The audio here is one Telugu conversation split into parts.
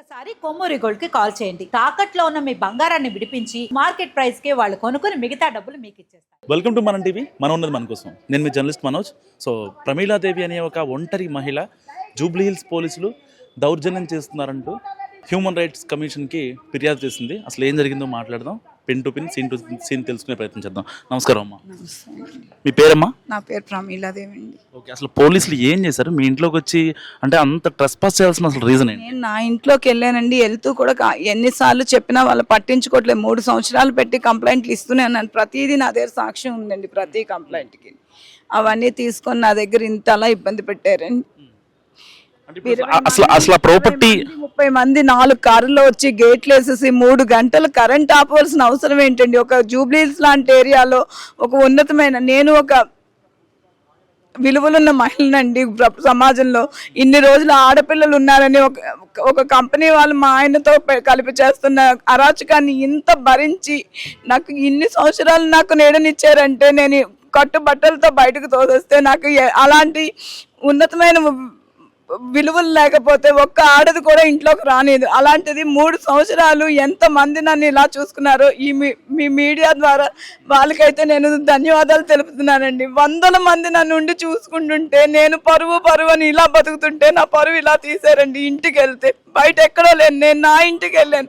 ఒక్కసారి కొమ్మూరి గోల్డ్కి కాల్ చేయండి. తాకట్లో ఉన్న మీ బంగారాన్ని విడిపించి మార్కెట్ ప్రైస్కి వాళ్ళు కొనుక్కుని మిగతా డబ్బులు మీకు ఇచ్చేస్తారు. Welcome to Mana TV. మనం ఉన్నది మన కోసం. నేను మీ జర్నలిస్ట్ మనోజ్. సో ప్రమీలాదేవి అనే ఒక ఒంటరి మహిళ జూబ్లీ హిల్స్ పోలీసులు దౌర్జన్యం చేస్తున్నారంటూ హ్యూమన్ రైట్స్ కమిషన్కి ఫిర్యాదు చేసింది. అసలు ఏం జరిగిందో మాట్లాడదాం. Pin to pin scene to scene తెలుసుకునే ప్రయత్నం చేద్దాం. నమస్కారం అమ్మా. మీ పేరమ్మా? నా పేరు ప్రమీలాదేవి అండి. ఓకే అసలు పోలీసులు ఏం చేశారు? మీ ఇంట్లోకి వచ్చి అంటే అంత ట్రెస్ పాస్ చేయాల్సిన అసలు రీజన్ ఏంటి? నేను నా ఇంట్లోకి వెళ్ళానండి వెళ్తూ కూడా కా- ఎన్నిసార్లు చెప్పినా వాళ్ళు పట్టించుకోవట్లేదు. మూడు సంవత్సరాలు పెట్టి కంప్లైంట్లు ఇస్తూనే ఉన్నాను ప్రతిదీ నా దగ్గర సాక్ష్యం ఉందండి ప్రతి కంప్లైంట్కి. అవన్నీ తీసుకొని నా దగ్గర ఇంతలా ఇబ్బంది పెట్టారండి. అసలు అసలు ప్రాపర్టీ ముప్పై మంది నాలుగు కార్లలో వచ్చి గేట్లు వేసేసి మూడు గంటలు కరెంట్ ఆపవలసిన అవసరం ఏంటండి? ఒక జూబ్లీస్ లాంటి ఏరియాలో ఒక ఉన్నతమైన నేను ఒక విలువలున్న మహిళనండి సమాజంలో. ఇన్ని రోజులు ఆడపిల్లలు ఉన్నారని ఒక ఒక కంపెనీ వాళ్ళు మా ఆయనతో కలిపి చేస్తున్న అరాచకాన్ని ఇంత భరించి నాకు ఇన్ని సంవత్సరాలు నాకు నీడనిచ్చారంటే నేను కట్టుబట్టలతో బయటకు తోసేస్తే నాకు అలాంటి ఉన్నతమైన విలువలు లేకపోతే ఒక్క ఆడది కూడా ఇంట్లోకి రానిది. అలాంటిది మూడు సంవత్సరాలు ఎంత మంది నన్ను ఇలా చూసుకున్నారో ఈ మీ- మీ మీడియా ద్వారా వాళ్ళకైతే నేను ధన్యవాదాలు తెలుపుతున్నానండి. వందల మంది నన్ను ఉండి చూసుకుంటుంటే నేను పరువు పరువు అని ఇలా బతుకుతుంటే నా పరువు ఇలా తీసారండి ఇంటికి వెళ్తే బయట ఎక్కడో లేను నేను నా ఇంటికి వెళ్ళాను.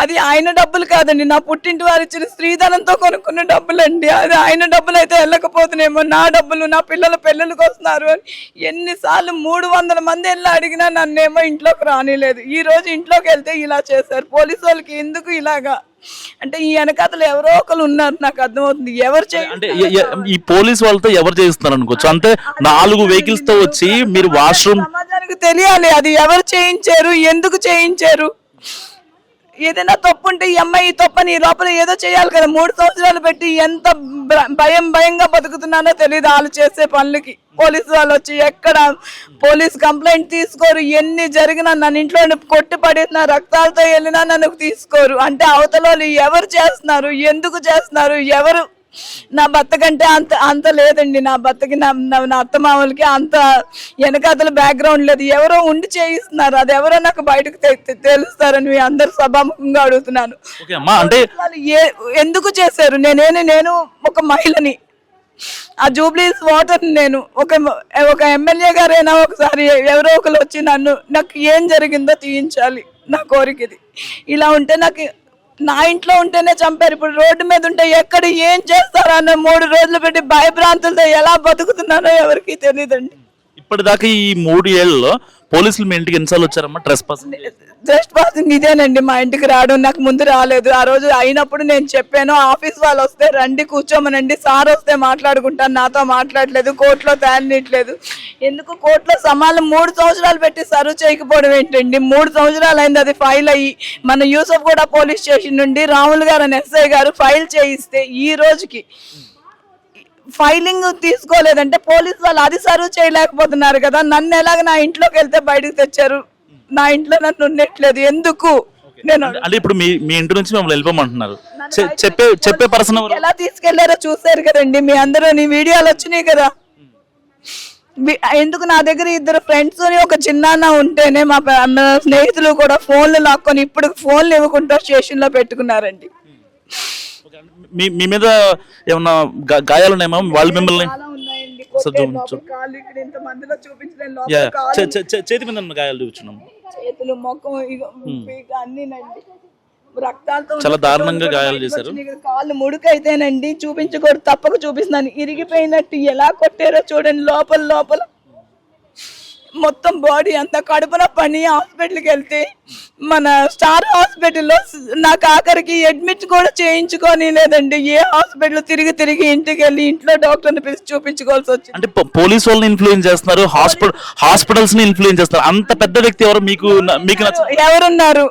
అది ఆయన డబ్బులు కాదండి. నా పుట్టింటి వారు ఇచ్చిన స్త్రీధనంతో కొనుక్కున్న డబ్బులండి. అది ఆయన డబ్బులు అయితే వెళ్ళకపోతున్నాయేమో నా డబ్బులు నా పిల్లల పెళ్ళిళ్ళకి వస్తున్నారు అని ఎన్నిసార్లు మూడు వందల మంది వెళ్ళి అడిగినా నన్నేమో ఇంట్లోకి రానిలేదు. ఈ రోజు ఇంట్లోకి వెళ్తే ఇలా చేశారు. పోలీసు వాళ్ళకి ఎందుకు ఇలాగా? అంటే ఈ వెనకాతలు ఎవరో ఒకరు ఉన్నారు. నాకు అర్థమవుతుంది. ఎవరు అంటే ఈ పోలీస్ వాళ్ళతో ఎవరు చేయిస్తున్నారు అనుకోవచ్చు? అంటే నాలుగు వెహికల్స్తో వచ్చి మీరు వాష్రూమ్ సమాజానికి తెలియాలి. అది ఎవరు చేయించారు? ఎందుకు చేయించారు? ఏదైనా తప్పు ఉంటే ఈ అమ్మాయి ఈ తప్పని ఈ లోపల ఏదో చేయాలి కదా. మూడు సంవత్సరాలు పెట్టి ఎంత భ- భయం భయంగా బతుకుతున్నానో తెలియదు వాళ్ళు చేసే పనులకి. పోలీసు వాళ్ళు వచ్చి ఎక్కడ పోలీస్ కంప్లైంట్ తీసుకోరు. ఎన్ని జరిగినా నన్ను ఇంట్లో కొట్టి పడేసిన రక్తాలతో వెళ్ళినా నన్ను తీసుకోరు. అంటే అవతల వాళ్ళు ఎవరు చేస్తున్నారు? ఎందుకు చేస్తున్నారు? ఎవరు నా భర్త కంటే అంత అంత లేదండి. నా భర్తకి నా నా- నా అత్త మామూలకి అంత వెనకాతల బ్యాక్గ్రౌండ్ లేదు. ఎవరో ఉండి చేయిస్తున్నారు. అది ఎవరో నాకు బయటకు తెలుస్తారని మీ అందరు సభాముఖంగా అడుగుతున్నాను. అంటే ఏ ఎందుకు చేశారు? నేనేని నేను ఒక మహిళని. ఆ జూబ్లీస్ వాటర్ నేను ఒక ఒక ఎమ్మెల్యే గారైనా ఒకసారి ఎవరో ఒకరు వచ్చి నన్ను నాకు ఏం జరిగిందో తీయించాలి నా కోరిక ఇది ఇలా ఉంటే నాకు నా ఇంట్లో ఉంటేనే చంపారు. ఇప్పుడు రోడ్డు మీద ఉంటే ఎక్కడ ఏం చేస్తారో అన్న మూడు రోజులు పెట్టి భయభ్రాంతులతో ఎలా బతుకుతున్నానో ఎవరికి తెలియదండి ఇప్పటిదాకా ఈ మూడు ఏళ్ళలో పోలీసులు మీ ఇంటికి ఎన్నిసార్లు వచ్చారమ్మా? ట్రెస్ పాస్ జస్ట్ పాసింగ్ ఇదేనండి మా ఇంటికి రావడం నాకు ముందు రాలేదు. ఆ రోజు అయినప్పుడు నేను చెప్పాను ఆఫీస్ వాళ్ళు వస్తే రండి కూర్చోమనండి. సార్ వస్తే మాట్లాడుకుంటాను నాతో మాట్లాడలేదు కోర్టులో తేలనట్లేదు ఎందుకు కోర్టులో సమానం? మూడు సంవత్సరాలు పెట్టి సర్వ్ చేయకపోవడం ఏంటండి? మూడు సంవత్సరాలు అయింది అది ఫైల్ అయ్యి. మన యూసఫ్ కూడా పోలీస్ స్టేషన్ నుండి రాములు గారు అని ఎస్ఐ గారు ఫైల్ చేయిస్తే ఈ రోజుకి ఫైలింగ్ తీసుకోలేదంటే పోలీస్ వాళ్ళు అది సర్వ్ చేయలేకపోతున్నారు కదా. నన్ను ఎలాగ నా ఇంట్లోకి వెళ్తే బయటకు తెచ్చారు? నా ఇంట్లో నన్ను ఉండట్లేదు. ఎందుకు? నేను అంటే ఇప్పుడు మీ మీ ఇంటి నుంచి మిమ్మల్ని వెళ్ళిపోమంటున్నారు. చెప్పే చెప్పే పర్సన్ ఎలా తీసుకెళ్ళారో చూసారు కదండి. మీ అందరూ నీ వీడియోలు వచ్చినాయి కదా. ఎందుకు నా దగ్గర ఇద్దరు ఫ్రెండ్స్ ఒక చిన్నాన్న ఉంటేనే మా స్నేహితులు కూడా ఫోన్లు లాక్కొని ఇప్పుడు ఫోన్లు ఇవ్వకుండా స్టేషన్లో పెట్టుకున్నారండి. మీ మీ మీద ఏమన్నా గాయాలు ఉన్నాయేమో వాళ్ళు మిమ్మల్ని చేతి మీద గాయాలు చూపించున్నాం చేతులు మొఖం అన్నీనండి. రక్తాలతో చాలా దారుణంగా గాయాలు చేశారు. కాళ్ళు ముడుకైతేనండి చూపించకూడదు తప్పక చూపిస్తున్నాను. ఇరిగిపోయినట్టు ఎలా కొట్టారో చూడండి లోపల లోపల. మొత్తం బాడీ అంతా కడుపున పని హాస్పిటల్కి వెళ్తే మన స్టార్ హాస్పిటల్లో నాకు ఆఖరికి అడ్మిట్ కూడా చేయించుకొని లేదండి ఏ హాస్పిటల్ తిరిగి తిరిగి ఇంటికి వెళ్ళి ఇంట్లో డాక్టర్ని పిలిచి చూపించుకోవాల్సి వచ్చింది. అంటే పోలీస్ వాళ్ళని ఇన్ఫ్లుయెన్స్ చేస్తున్నారు హాస్పిటల్ హాస్పిటల్స్ని ఇన్ఫ్లుయెన్స్ చేస్తారు అంత పెద్ద వ్యక్తి ఎవరు? మీకు మీకు ఎవరున్నారు?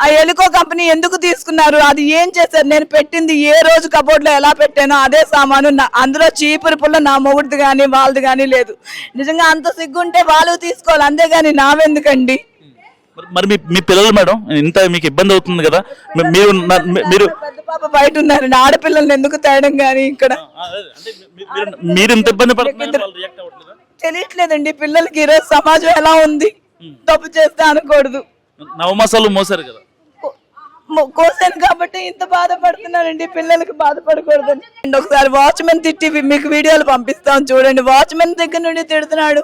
ఆ ఎలుకో కంపెనీ ఎందుకు తీసుకున్నారు? అది ఏం చేశారు? నేను పెట్టింది ఏ రోజు కబోర్డ్లో ఎలా పెట్టానో అదే సామాను. అందులో చీపురు పుల్ల నా మొగుడిది కానీ వాళ్ళది కానీ లేదు. నిజంగా అంత సిగ్గుంటే వాళ్ళు తీసుకోవాలి. అంతేగాని నావెందుకండి? మరి- మరి మీ మీ పిల్లలు మేడం ఇంత మీకు ఇబ్బంది అవుతుంది కదా? మీరు మీరు పెద్ద పాప బయట ఉన్నారండి ఆడపిల్లల్ని ఎందుకు తేయడం కానీ ఇక్కడ? మీరు- ఇంత ఇబ్బంది పడుతున్నారు? తెలియట్లేదండి పిల్లలకి ఈరోజు సమాజం ఎలా ఉంది? తప్పు చేస్తే అనకూడదు నవమాసాలు మోసారు కదా. కోసాను కాబట్టి ఇంత బాధపడుతున్నానండి పిల్లలకి బాధపడకూడదని. అండ్ ఒకసారి వాచ్మెన్ తిట్టి మీకు వీడియోలు పంపిస్తాం చూడండి. వాచ్మెన్ దగ్గర నుండి తిడుతున్నాడు.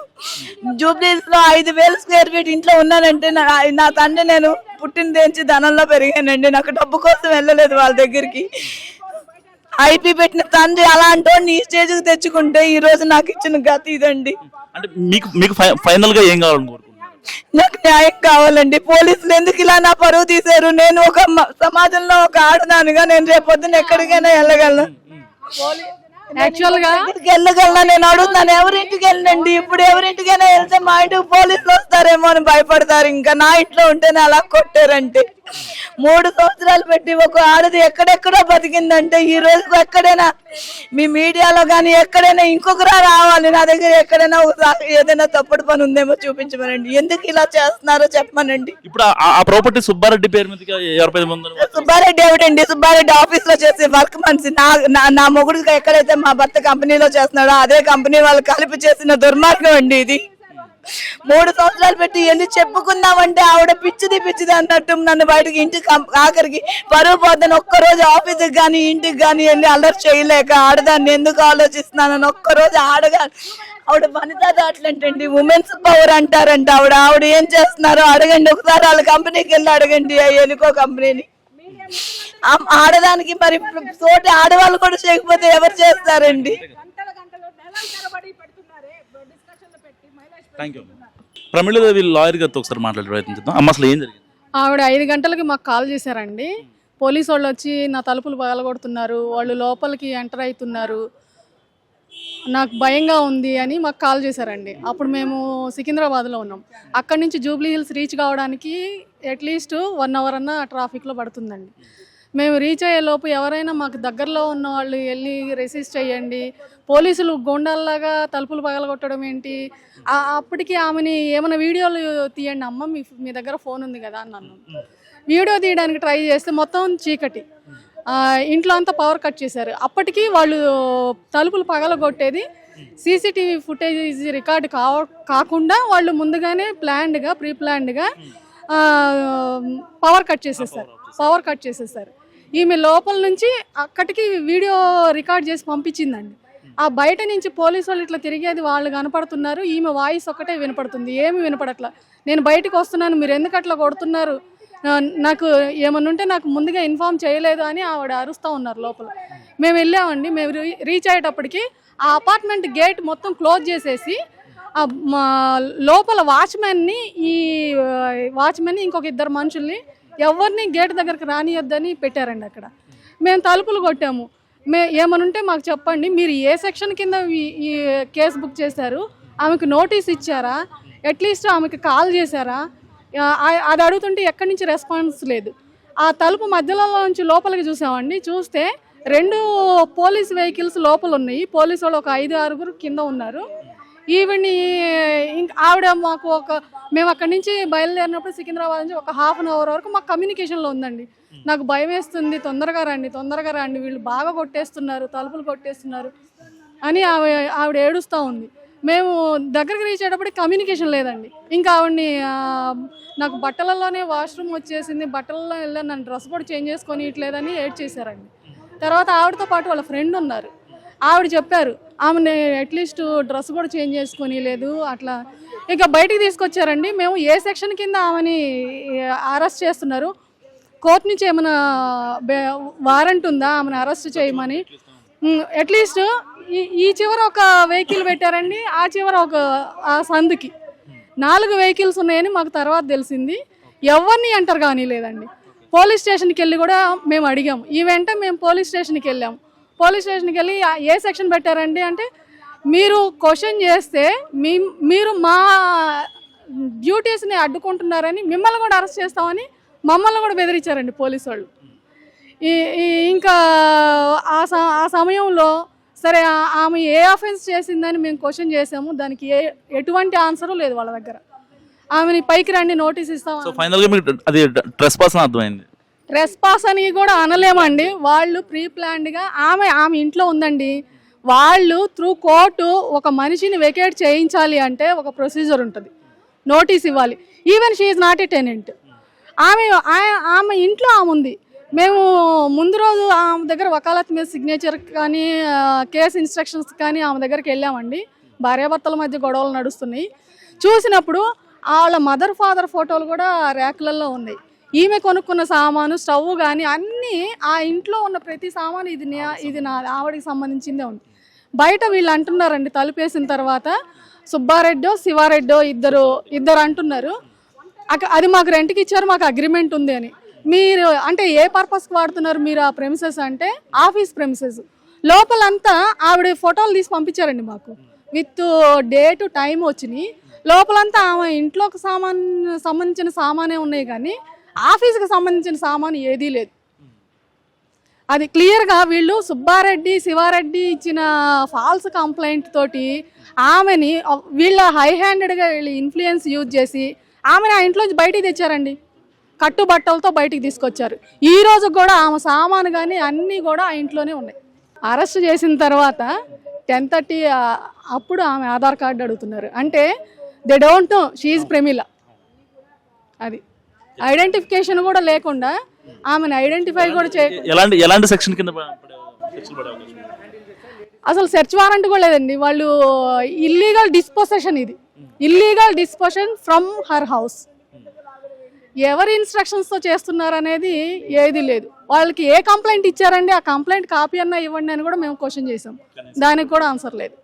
జూబ్లీస్లో ఐదు వేల స్క్వేర్ ఫీట్ ఇంట్లో ఉన్నానంటే నా నా తండ్రి నేను పుట్టిన తెంచి ధనంలో పెరిగానండి. నాకు డబ్బు కోసం వెళ్ళలేదు వాళ్ళ దగ్గరికి. ఐపీ పెట్టిన తండ్రి అలాంటి వాడిని ఈ స్టేజ్కి తెచ్చుకుంటే ఈ రోజు నాకు ఇచ్చిన గతి ఇదండి. అంటే మీకు మీకు ఫైనల్గా ఏం కావాలని కోరుకుంటున్నారు నాకు న్యాయం కావాలండి. పోలీసులు ఎందుకు ఇలా నా పరువు తీశారు? నేను ఒక సమాజంలో ఒక ఆడదానిగా నేను రేపొద్దున ఎక్కడికైనా వెళ్ళగలను. యాక్చువల్గా? ఎక్కడికి వెళ్ళగలనా నేను అడుగుతున్నాను ఎవరింటికి వెళ్ళండి? ఇప్పుడు ఎవరింటికైనా వెళ్తే మా ఇంటికి పోలీసులు వస్తారేమో అని భయపడతారు. ఇంకా నా ఇంట్లో ఉంటేనే అలా కొట్టారంటే. మూడు సంవత్సరాలు పెట్టి ఒక ఆడది ఎక్కడెక్కడో బతికిందంటే ఈ రోజు ఎక్కడైనా మీ మీడియాలో కానీ ఎక్కడైనా ఇంకొకరా రావాలి. నా దగ్గర ఎక్కడైనా ఏదైనా తప్పుడు పని ఉందేమో చూపించమనండి. ఎందుకు ఇలా చేస్తున్నారో చెప్పమనండి. ఇప్పుడు ఆ- ప్రాపర్టీ సుబ్బారెడ్డి పేరు ముందు సుబ్బారెడ్డి ఏమిటండి సుబ్బారెడ్డి ఆఫీస్లో చేసే వర్క్ మనిషి నా నా- నా మొగుడికి ఎక్కడైతే మా భర్త కంపెనీలో చేస్తున్నాడు అదే కంపెనీ వాళ్ళు కలిపి చేసిన దుర్మార్గం అండి ఇది. మూడు సంవత్సరాలు పెట్టి ఎన్ని చెప్పుకుందామంటే ఆవిడ పిచ్చిది పిచ్చిది అన్నట్టు నన్ను బయటకి ఇంటికి ఆఖరికి పరువు పోతాను ఒక్కరోజు ఆఫీస్కి కానీ ఇంటికి కానీ వెళ్ళి అలర్ట్ చేయలేక ఆడదాన్ని ఎందుకు ఆలోచిస్తున్నానని ఒక్కరోజు ఆడగా ఆవిడ వనితా దాట్లంటండి ఉమెన్స్ పవర్ అంటారంట ఆవిడ. ఆవిడ ఏం చేస్తున్నారో అడగండి ఒకసారి వాళ్ళ కంపెనీకి వెళ్ళి అడగండి ఆ ఎలుకో కంపెనీని. ఆడదానికి మరి తోటి ఆడవాళ్ళు కూడా చేయకపోతే ఎవరు చేస్తారండి? థ్యాంక్ యూ ప్రమిళదేవి లాయర్ గారితో ఒకసారి మాట్లాడే ప్రయత్నం చేద్దాం. అమ్మ అసలు ఏం జరిగింది? ఆవిడ ఐదు గంటలకి మాకు కాల్ చేశారండి. పోలీసు వాళ్ళు వచ్చి నా తలుపులు పగలగొడుతున్నారు. వాళ్ళు లోపలికి ఎంటర్ అవుతున్నారు. నాకు భయంగా ఉంది అని మాకు కాల్ చేశారండి. అప్పుడు మేము సికింద్రాబాద్లో ఉన్నాం. అక్కడి నుంచి జూబ్లీ హిల్స్ రీచ్ కావడానికి అట్లీస్ట్ వన్ అవర్ అన్న ట్రాఫిక్లో పడుతుందండి. మేము రీచ్ అయ్యే లోపు ఎవరైనా మాకు దగ్గరలో ఉన్న వాళ్ళు వెళ్ళి రెసిస్ట్ చేయండి. పోలీసులు గోండాల్లాగా తలుపులు పగలగొట్టడం ఏంటి? అప్పటికి ఆమెని ఏమైనా వీడియోలు తీయండి. అమ్మ మీ మీ దగ్గర ఫోన్ ఉంది కదా అని అన్నాను వీడియో తీయడానికి ట్రై చేస్తే మొత్తం చీకటి. ఇంట్లో అంతా పవర్ కట్ చేశారు. అప్పటికి వాళ్ళు తలుపులు పగలగొట్టేది సీసీటీవీ ఫుటేజ్ రికార్డ్ కావ కాకుండా వాళ్ళు ముందుగానే ప్లాన్డ్గా ప్రీ ప్లాన్డ్గా పవర్ కట్ చేసేసారు పవర్ కట్ చేసేసారు ఈమె లోపల నుంచి అక్కడికి వీడియో రికార్డ్ చేసి పంపించిందండి. ఆ బయట నుంచి పోలీసు వాళ్ళు ఇట్లా తిరిగేది వాళ్ళు కనపడుతున్నారు. ఈమె వాయిస్ ఒక్కటే వినపడుతుంది. ఏమి వినపడట్లా. నేను బయటకు వస్తున్నాను. మీరు ఎందుకు అట్లా కొడుతున్నారు? నాకు ఏమన్నా ఉంటే నాకు ముందుగా ఇన్ఫామ్ చేయలేదు అని ఆవిడ అరుస్తూ ఉన్నారు లోపల. మేము వెళ్ళామండి మేము రీ- రీచ్ అయ్యేటప్పటికి ఆ అపార్ట్మెంట్ గేట్ మొత్తం క్లోజ్ చేసేసి మా లోపల వాచ్మెన్ని ఈ వాచ్మెన్ ఇంకొక ఇద్దరు మనుషుల్ని ఎవరిని గేట్ దగ్గరకు రానియొద్దని పెట్టారండి అక్కడ. మేము తలుపులు కొట్టాము. మే ఏమనుంటే మాకు చెప్పండి మీరు ఏ సెక్షన్ కింద ఈ- కేసు బుక్ చేశారు? ఆమెకు నోటీస్ ఇచ్చారా? అట్లీస్ట్ ఆమెకి కాల్ చేశారా? అది అడుగుతుంటే ఎక్కడి నుంచి రెస్పాన్స్ లేదు. ఆ తలుపు మధ్యలో నుంచి లోపలికి చూసామండి. చూస్తే రెండు పోలీస్ వెహికల్స్ లోపల ఉన్నాయి పోలీసు వాళ్ళు ఒక ఐదు ఆరుగురు కింద ఉన్నారు. ఈవిడ్ని ఇంక ఆవిడ మాకు ఒక మేము అక్కడి నుంచి బయలుదేరినప్పుడు సికింద్రాబాద్ నుంచి ఒక హాఫ్ అన్ అవర్ వరకు మాకు కమ్యూనికేషన్లో ఉందండి. నాకు భయం వేస్తుంది. తొందరగా రండి తొందరగా రండి. వీళ్ళు బాగా కొట్టేస్తున్నారు తలుపులు కొట్టేస్తున్నారు అని ఆవిడ ఆవిడ ఏడుస్తూ ఉంది. మేము దగ్గరికి రీచ్ అయ్యేటప్పటికి కమ్యూనికేషన్ లేదండి. ఇంకా ఆవిడ్ని నాకు బట్టలలోనే వాష్రూమ్ వచ్చేసింది. బట్టలలో వెళ్ళాను నన్ను డ్రెస్ కూడా చేంజ్ చేసుకొని ఇట్లేదని ఏడ్ చేశారండి. తర్వాత ఆవిడతో పాటు వాళ్ళ ఫ్రెండ్ ఉన్నారు. ఆవిడ చెప్పారు ఆమె అట్లీస్ట్ డ్రెస్ కూడా చేంజ్ చేసుకొని లేదు అట్లా. ఇంకా బయటికి తీసుకొచ్చారండి. మేము ఏ సెక్షన్ కింద ఆమెని అరెస్ట్ చేస్తున్నారు? కోర్టు నుంచి ఏమైనా వారెంట్ ఉందా? ఆమెను అరెస్ట్ చేయమని. అట్లీస్ట్ ఈ ఈ చివర ఒక వెహికల్ పెట్టారండి ఆ చివర ఒక ఆ సందుకి. నాలుగు వెహికల్స్ ఉన్నాయని మాకు తర్వాత తెలిసింది. ఎవరిని ఎంటర్ కానీ లేదండి పోలీస్ స్టేషన్కి వెళ్ళి కూడా మేము అడిగాము. ఈ వెంట మేము పోలీస్ స్టేషన్కి వెళ్ళాము. పోలీస్ స్టేషన్కి వెళ్ళి ఏ సెక్షన్ పెట్టారండి అంటే మీరు క్వశ్చన్ చేస్తే మీ మీరు మా డ్యూటీస్ని అడ్డుకుంటున్నారని మిమ్మల్ని కూడా అరెస్ట్ చేస్తామని మమ్మల్ని కూడా బెదిరించారండి పోలీసు వాళ్ళు. ఇంకా ఆ స- ఆ సమయంలో సరే ఆమె ఏ అఫెన్స్ చేసిందని మేము క్వశ్చన్ చేసాము. దానికి ఏ ఎటువంటి ఆన్సరు లేదు వాళ్ళ దగ్గర. ఆమెని పైకి రండి నోటీస్ ఇస్తాం సో మీకు అది ట్రెస్ పాస్ అని అర్థమైంది. రెస్పాన్స్ అని కూడా అనలేమండి. వాళ్ళు ప్రీ ప్లాన్డ్గా ఆమె ఆమె ఇంట్లో ఉందండి. వాళ్ళు త్రూ కోర్టు ఒక మనిషిని వెకేట్ చేయించాలి అంటే ఒక ప్రొసీజర్ ఉంటుంది. నోటీస్ ఇవ్వాలి. Even she's not a tenant ఆమె ఆమె ఇంట్లో ఆమె ఉంది. మేము ముందు రోజు ఆమె దగ్గర వకాలత్ మీద సిగ్నేచర్ కానీ కేసు కేస్ ఇన్స్ట్రక్షన్స్ కానీ ఆమె దగ్గరికి వెళ్ళామండి. భార్యాభర్తల మధ్య గొడవలు నడుస్తున్నాయి. చూసినప్పుడు వాళ్ళ మదర్ ఫాదర్ ఫోటోలు కూడా ర్యాకులలో ఉన్నాయి. ఈమె కొనుక్కున్న సామాను స్టవ్ కానీ అన్నీ ఆ ఇంట్లో ఉన్న ప్రతి సామాను ఇది ఇది నా ఆవిడకి సంబంధించిందే ఉంది. బయట వీళ్ళు అంటున్నారండి తలుపేసిన తర్వాత సుబ్బారెడ్డో శివారెడ్డో ఇద్దరు ఇద్దరు అంటున్నారు. అక- అది మాకు రెంట్కి ఇచ్చారు మాకు అగ్రిమెంట్ ఉంది అని. మీరు అంటే ఏ పర్పస్కి వాడుతున్నారు మీరు ఆ ప్రెమిసెస్ అంటే? ఆఫీస్ ప్రెమిసెస్ లోపలంతా ఆవిడ ఫోటోలు తీసి పంపించారండి మాకు. విత్ డేట్ టైం వచ్చినాయి. లోపలంతా ఆమె ఇంట్లోకి సామాన్ సంబంధించిన సామానే ఉన్నాయి కానీ ఆఫీస్కి సంబంధించిన సామాన్ ఏదీ లేదు. అది క్లియర్గా వీళ్ళు సుబ్బారెడ్డి శివారెడ్డి ఇచ్చిన ఫాల్స్ కంప్లైంట్ తోటి ఆమెని వీళ్ళ హై హ్యాండెడ్గా వీళ్ళు ఇన్ఫ్లుయెన్స్ యూజ్ చేసి ఆమెను ఆ ఇంట్లోంచి బయటికి తెచ్చారండి. కట్టుబట్టలతో బయటికి తీసుకొచ్చారు. ఈ రోజు కూడా ఆమె సామాను కానీ అన్నీ కూడా ఆ ఇంట్లోనే ఉన్నాయి. అరెస్ట్ చేసిన తర్వాత టెన్ థర్టీ అప్పుడు ఆమె ఆధార్ కార్డు అడుగుతున్నారు. అంటే they don't know she's Pramila అది. ఐడెంటిఫికేషన్ కూడా లేకుండా ఆమెను ఐడెంటిఫై కూడా చే ఎలాంటి ఎలాంటి సెక్షన్ కింద? అసలు సెర్చ్ వారెంట్ కూడా లేదండి. వాళ్ళు ఇల్లీగల్ డిస్పోసెషన్ ఇది. Illegal dispossession from her house ఎవరి ఇన్స్ట్రక్షన్స్తో చేస్తున్నారు అనేది ఏది లేదు. వాళ్ళకి ఏ కంప్లైంట్ ఇచ్చారండి ఆ కంప్లైంట్ కాపీ అన్నా ఇవ్వండి అని కూడా మేము క్వశ్చన్ చేసాం దానికి కూడా ఆన్సర్ లేదు.